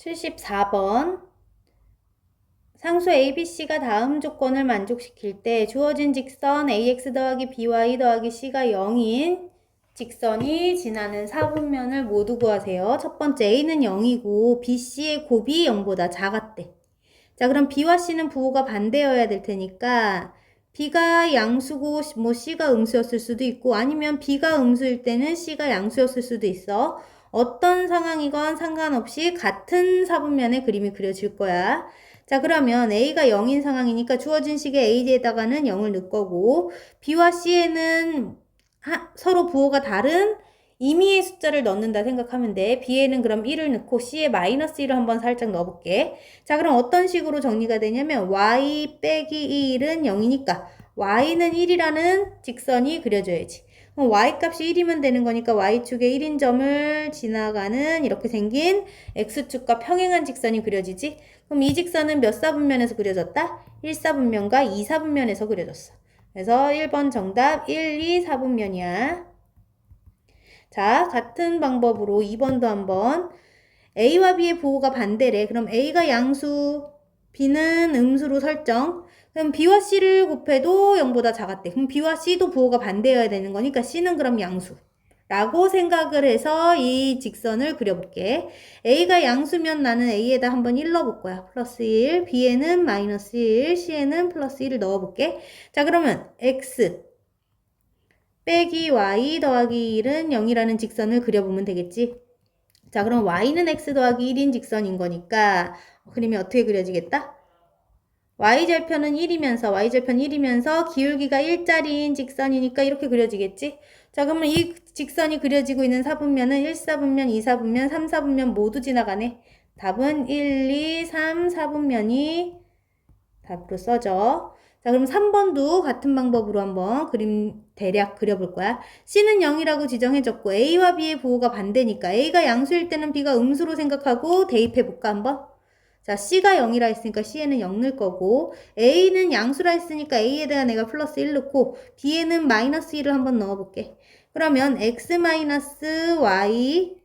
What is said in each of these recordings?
74번 상수 ABC가 다음 조건을 만족시킬 때 주어진 직선 AX 더하기 BY 더하기 C가 0인 직선이 지나는 사분면을 모두 구하세요. 첫 번째 A는 0이고 BC의 곱이 0보다 작았대. 자 그럼 B와 C는 부호가 반대여야 될 테니까 B가 양수고 뭐 C가 음수였을 수도 있고 아니면 B가 음수일 때는 C가 양수였을 수도 있어. 어떤 상황이건 상관없이 같은 사분면의 그림이 그려질 거야. 자, 그러면 A가 0인 상황이니까 주어진 식의 A에다가는 0을 넣을 거고, B와 C에는 하, 서로 부호가 다른 임의의 숫자를 넣는다 생각하면 돼. B에는 그럼 1을 넣고 C에 마이너스 1을 한번 살짝 넣어볼게. 자, 그럼 어떤 식으로 정리가 되냐면 Y 빼기 1은 0이니까 Y는 1이라는 직선이 그려져야지. 그럼 y 값이 1이면 되는 거니까 y축의 1인 점을 지나가는 이렇게 생긴 x축과 평행한 직선이 그려지지? 그럼 이 직선은 몇 사분면에서 그려졌다? 1사분면과 2사분면에서 그려졌어. 그래서 1번 정답 1, 2, 4분면이야. 자, 같은 방법으로 2번도 한번 A와 B의 부호가 반대래. 그럼 A가 양수, B는 음수로 설정. 그럼 B와 C를 곱해도 0보다 작았대. 그럼 B와 C도 부호가 반대여야 되는 거니까 C는 그럼 양수. 라고 생각을 해서 이 직선을 그려볼게. A가 양수면 나는 A에다 한번 1 넣어볼 거야. 플러스 1. B에는 마이너스 1. C에는 플러스 1을 넣어볼게. 자, 그러면 X 빼기 Y 더하기 1은 0이라는 직선을 그려보면 되겠지. 자, 그럼 Y는 X 더하기 1인 직선인 거니까 그림이 어떻게 그려지겠다? y절편은 1이면서 y절편 1이면서 기울기가 1짜리인 직선이니까 이렇게 그려지겠지? 자 그러면 이 직선이 그려지고 있는 사분면은 1사분면, 2사분면, 3사분면 모두 지나가네. 답은 1, 2, 3, 4분면이 답으로 써져. 자 그럼 3번도 같은 방법으로 한번 그림 대략 그려볼 거야. C는 0이라고 지정해줬고 A와 B의 부호가 반대니까 A가 양수일 때는 B가 음수로 생각하고 대입해볼까 한번? 자, C가 0이라 했으니까 C에는 0 넣을 거고, A는 양수라 했으니까 A에 대한 내가 플러스 1 넣고, B에는 마이너스 1을 한번 넣어볼게. 그러면 X 마이너스 Y는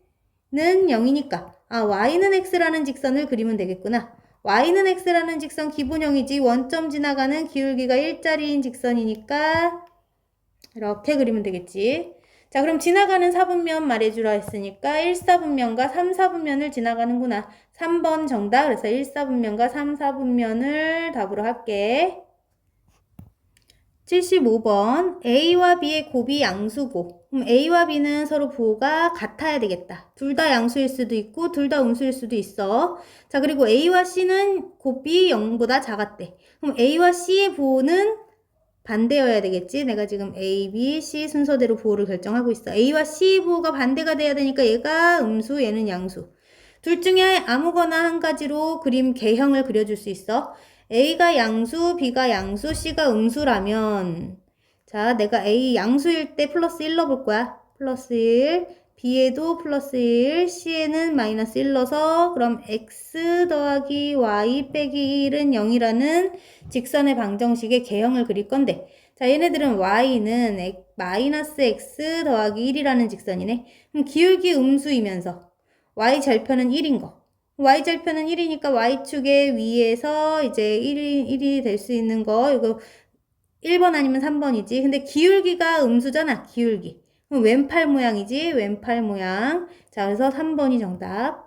0이니까, 아, Y는 X라는 직선을 그리면 되겠구나. Y는 X라는 직선 기본형이지, 원점 지나가는 기울기가 1짜리인 직선이니까, 이렇게 그리면 되겠지. 자, 그럼 지나가는 사분면 말해주라 했으니까 1사분면과 3사분면을 지나가는구나. 3번 정답. 그래서 1사분면과 3사분면을 답으로 할게. 75번 A와 B의 곱이 양수고 그럼 A와 B는 서로 부호가 같아야 되겠다. 둘 다 양수일 수도 있고 둘 다 음수일 수도 있어. 자 그리고 A와 C는 곱이 0보다 작았대. 그럼 A와 C의 부호는 반대여야 되겠지. 내가 지금 A, B, C 순서대로 부호를 결정하고 있어. A와 C 부호가 반대가 돼야 되니까 얘가 음수, 얘는 양수. 둘 중에 아무거나 한 가지로 그림 개형을 그려줄 수 있어. A가 양수, B가 양수, C가 음수라면 자, 내가 A 양수일 때 플러스 1 넣어볼 거야. 플러스 1. B에도 플러스 1, C에는 마이너스 1 넣어서 그럼 X 더하기 Y 빼기 1은 0이라는 직선의 방정식의 개형을 그릴 건데 자 얘네들은 Y는 마이너스 X 더하기 1이라는 직선이네. 그럼 기울기 음수이면서 Y 절편은 1인 거. Y 절편은 1이니까 Y축의 위에서 이제 1이, 1이 될 수 있는 거 이거 1번 아니면 3번이지. 근데 기울기가 음수잖아. 기울기. 왼팔 모양이지. 왼팔 모양. 자, 그래서 3번이 정답.